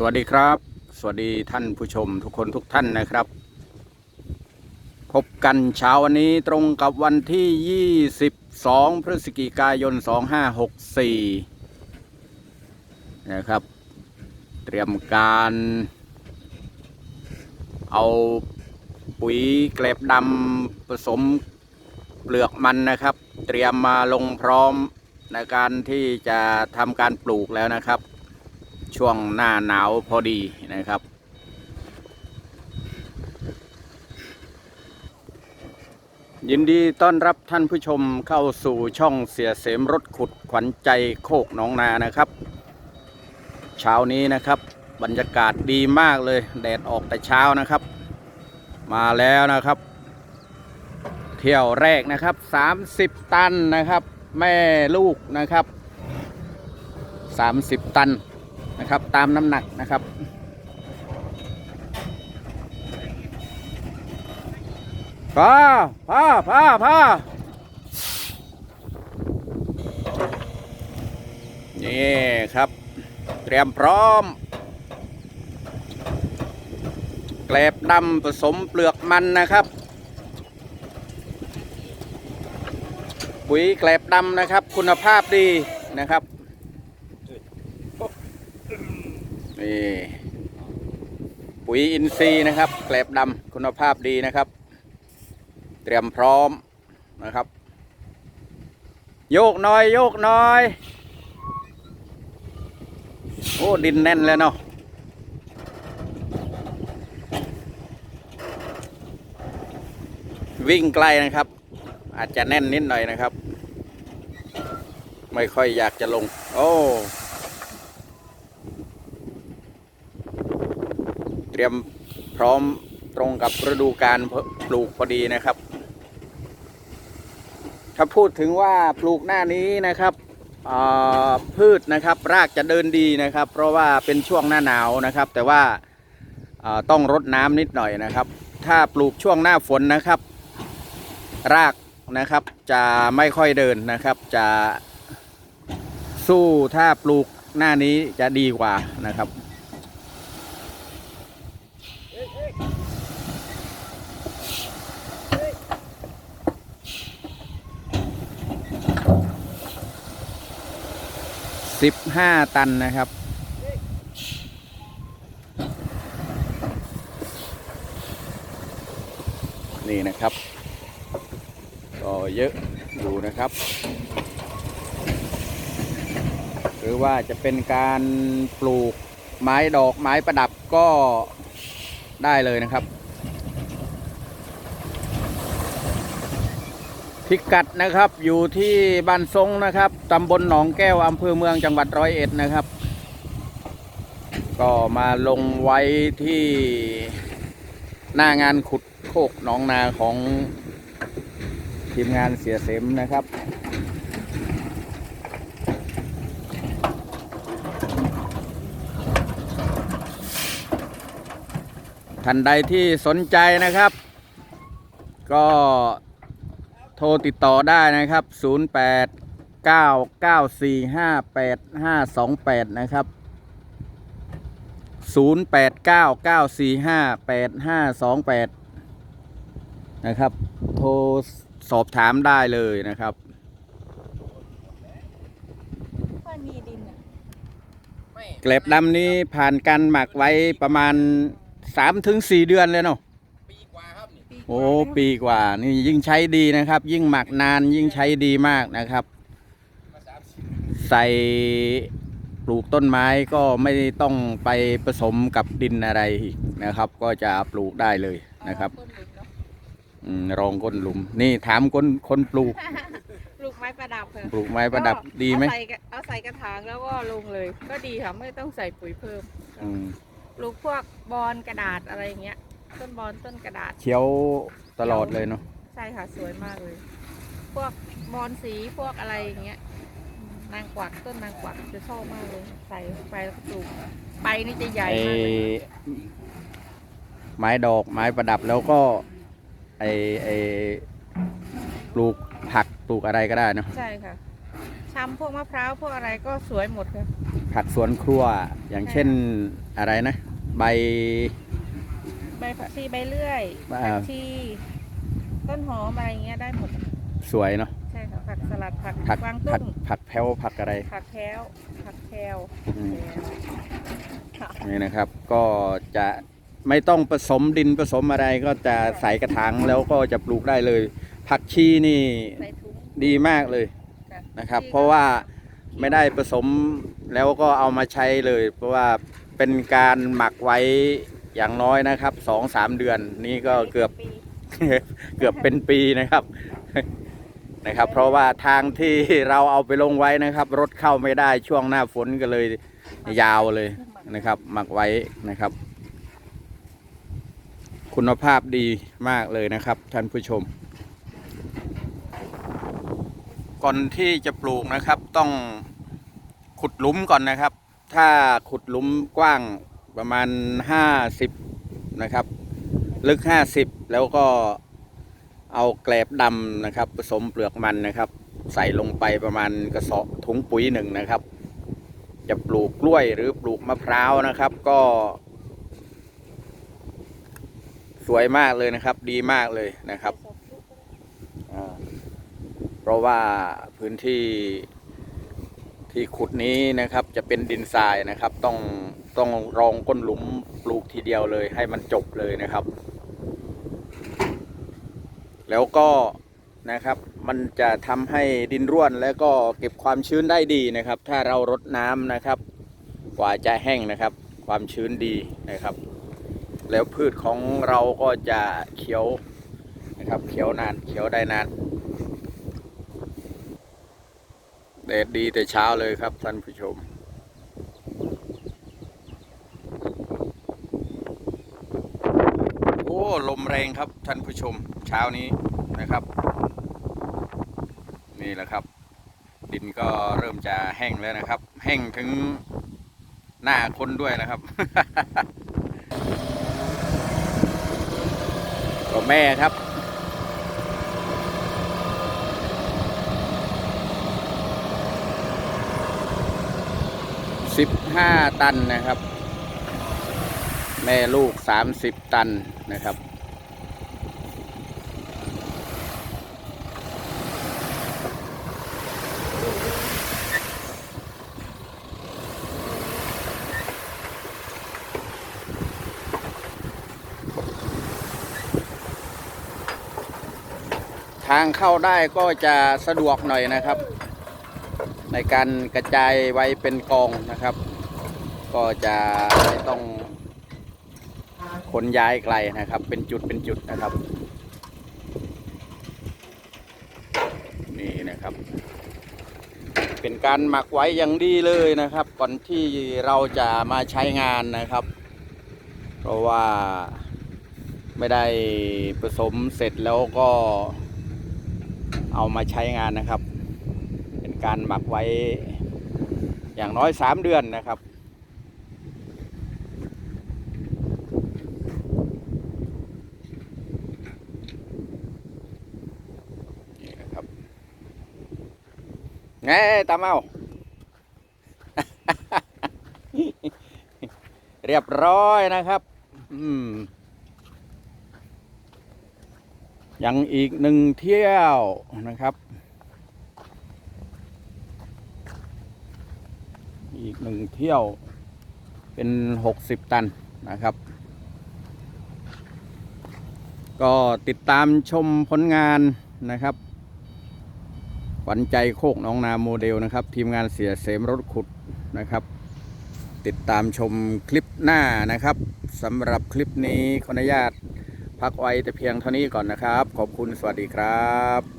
สวัสดีครับ สวัสดีท่านผู้ชมทุกคนทุกท่านนะครับ พบกันเช้าวันนี้ตรงกับวันที่ 22 พฤศจิกายน 2564 นะครับ เตรียมการ เอาปุ๋ยเกล็บดำผสมเปลือกมันนะครับ เตรียมมาลงพร้อมในการที่จะทำการปลูกแล้วนะครับ ช่วงหน้าหนาวพอดีนะครับ ยินดีต้อนรับท่านผู้ชมเข้าสู่ช่องเสียเสมรถขุดขวัญใจโคกหนองนานะครับ เช้านี้นะครับบรรยากาศดีมากเลย แดดออกแต่เช้านะครับ มาแล้วนะครับ เที่ยวแรกนะครับ 30 ตันนะครับ แม่ลูกนะครับ 30 ตัน นะครับ ตามน้ำหนักนะครับ พาพาพาพานี่ครับ เตรียมพร้อม แกลบดำผสมเปลือกมันนะครับ ปุ๋ยแกลบดำนะครับ คุณภาพดีนะครับ นี่ปุ๋ยอินทรีย์นะครับแกลบดำคุณภาพดีนะครับ เตรียมพร้อมนะครับ โยกน่อย โยกน่อย โอ้ดินแน่นแล้วเนาะวิ่งไกลนะครับ อาจจะแน่นนิดหน่อยนะครับ ไม่ค่อยอยากจะลง โอ้ เต รียมพร้อมตรงกับฤดูการปลูกพอดีนะครับ ถ้าพูดถึงว่าปลูกหน้านี้นะครับพืชนะครับรากจะเดินดีนะครับ เพราะว่าเป็นช่วงหน้าหนาวนะครับ แต่ว่าอ่าต้องรดน้ำนิดหน่อยนะครับ ถ้าปลูกช่วงหน้าฝนนะครับ รากนะครับจะไม่ค่อยเดินนะครับ จะสู้ถ้าปลูกหน้านี้จะดีกว่านะครับ สิบห้าตันนะครับ นี่นะครับ ก็เยอะอยู่นะครับ หรือว่าจะเป็นการปลูกไม้ดอกไม้ประดับก็ได้เลยนะครับ พิกัดนะครับอยู่ที่บ้านทรงนะครับตำบลหนองแก้วอำเภอเมืองจังหวัดร้อยเอ็ดนะครับ ก็มาลงไว้ที่หน้างานขุดโคกหนองนาของทีมงานเสียเสมนะครับท่านใดที่สนใจนะครับ ก็ โทรติดต่อได้นะครับ 08 9945 8528 นะครับ 08 9945 8528 นะครับ โทรสอบถามได้เลยนะครับค่อยมีดินอะเกล็บดำนี้ผ่านการหมักไว้ประมาณ 3-4 เดือนเลยเนาะ ปีกว่าครับนี่ ปีก โอ้ว่าแล้วปีกว่า นี่ยิ่งใช้ดีนะครับ ยิ่งหมักนานยิ่งใช้ดีมากนะครับมาสามสิบใส่ปลูกต้นไม้ก็ไม่ต้องไปผสมกับดินอะไรอีกนะครับ ก็จะปลูกได้เลยนะครับเอาต้นหลุมเนาะอืมรองก้นหลุม นี่ถามคนคนปลูก ปลูกไม้ประดับค่ะปลูกไม้ประดับดีไหมเอาใส่กระเอาใส่กระถางแล้วก็ลงเลย ก็ดีค่ะไม่ต้องใส่ปุ๋ยเพิ่ม อืม ปลูกพวกบอนกระดาษอะไรอย่างเงี้ย ต้นบอนต้นกระดาษ เขียวตลอดเลยเนาะใช่ค่ะ สวยมากเลย พวกบอนสีพวกอะไรอย่างเงี้ยอืมนางกวักต้นนางกวักจะชอบมากเลย ใส่ไปแล้วก็ปลูกใบนี่จะใหญ่ไอมากเลยไม้ดอกไม้ประดับแล้วก็ไอไอปลูกผักปลูกอะไรก็ได้เนาะใช่ค่ะใทำพวกมะพร้าวพวกอะไรก็สวยหมดเลยผักสวนครัวอย่างเช่นอะไรนะ ใบ ใบผักชีใบเลื่อยอ่า ผักชีต้นหอมอะไรอย่างเงี้ยได้หมดสวยเนาะใช่ค่ะผักสลัดผักผักกวางผัตุ้กงผักแพ้วผักอะไร ผักแพรวผักแพรวอืม ค่ะนี่นะครับ ก็จะไม่ต้องผสมดินผสมอะไรก็จะใส่กระถางแล้วก็จะปลูกได้เลย ผักชีนี่ใส่ถุงดีมากเลยค่ะนะครับที่เพราะว่าไม่ได้ผสมแล้วก็เอามาใช้เลย เพราะว่าเป็นการหมักไว้ อย่างน้อยนะครับสองสามเดือนนี่ก็เกือบเกือบเป็นปีนะครับนะครับ เพราะว่าทางที่เราเอาไปลงไว้นะครับ รถเข้าไม่ได้ช่วงหน้าฝนก็เลยยาวเลยนะครับ หมักไว้นะครับ คุณภาพดีมากเลยนะครับ ท่านผู้ชม ก่อนที่จะปลูกนะครับต้องขุดหลุมก่อนนะครับ ถ้าขุดหลุมกว้าง ประมาณ 50 นะครับ ลึก 50 แล้วก็เอาแกลบดำนะครับ ผสมเปลือกมันนะครับ ใส่ลงไปประมาณกระสอบถุงปุ๋ยหนึ่งนะครับ จะปลูกกล้วยหรือปลูกมะพร้าวนะครับ ก็ สวยมากเลยนะครับ ดีมากเลยนะครับ เพราะว่าพื้นที่ ที่ขุดนี้นะครับจะเป็นดินทรายนะครับ ต้องต้องรองก้นหลุมปลูกทีเดียวเลย ให้มันจบเลยนะครับ แล้วก็นะครับมันจะทำให้ดินร่วนแล้วก็เก็บความชื้นได้ดีนะครับ ถ้าเรารดน้ำนะครับ กว่าจะแห้งนะครับ ความชื้นดีนะครับ แล้วพืชของเราก็จะเขียวนะครับ เขียวนานเขียวได้นาน แดดดีแต่เช้าเลยครับท่านผู้ชม โอ้ ลมแรงครับท่านผู้ชมเช้านี้นะครับ นี่แหละครับ ดินก็เริ่มจะแห้งแล้วนะครับ แห้งถึงหน้าคนด้วยนะครับก็แม่ครับ สิบห้าตันนะครับ แม่ลูกสามสิบตันนะครับ ทางเข้าได้ก็จะสะดวกหน่อยนะครับ ในการกระจายไว้เป็นกองนะครับ ก็จะไม่ต้องขนย้ายไกลนะครับ เป็นจุดเป็นจุดนะครับ นี่นะครับ เป็นการหมักไว้อย่างดีเลยนะครับ ก่อนที่เราจะมาใช้งานนะครับ เพราะว่าไม่ได้ผสมเสร็จแล้วก็เอามาใช้งานนะครับ การหมักไว้อย่างน้อยสามเดือนนะครับ นี่นะครับไงตามเอา เรียบร้อยนะครับ อืมยังอีกหนึ่งเที่ยวนะครับ อีก หนึ่งเที่ยวเป็นหกสิบตันนะครับ ก็ติดตามชมผลงานนะครับขวัญใจโคกน้องนาโมเดลนะครับ ทีมงานเสียเสมรถขุดนะครับ ติดตามชมคลิปหน้านะครับสำหรับคลิปนี้ขออนุญาตพักไว้แต่เพียงเท่านี้ก่อนนะครับ ขอบคุณสวัสดีครับ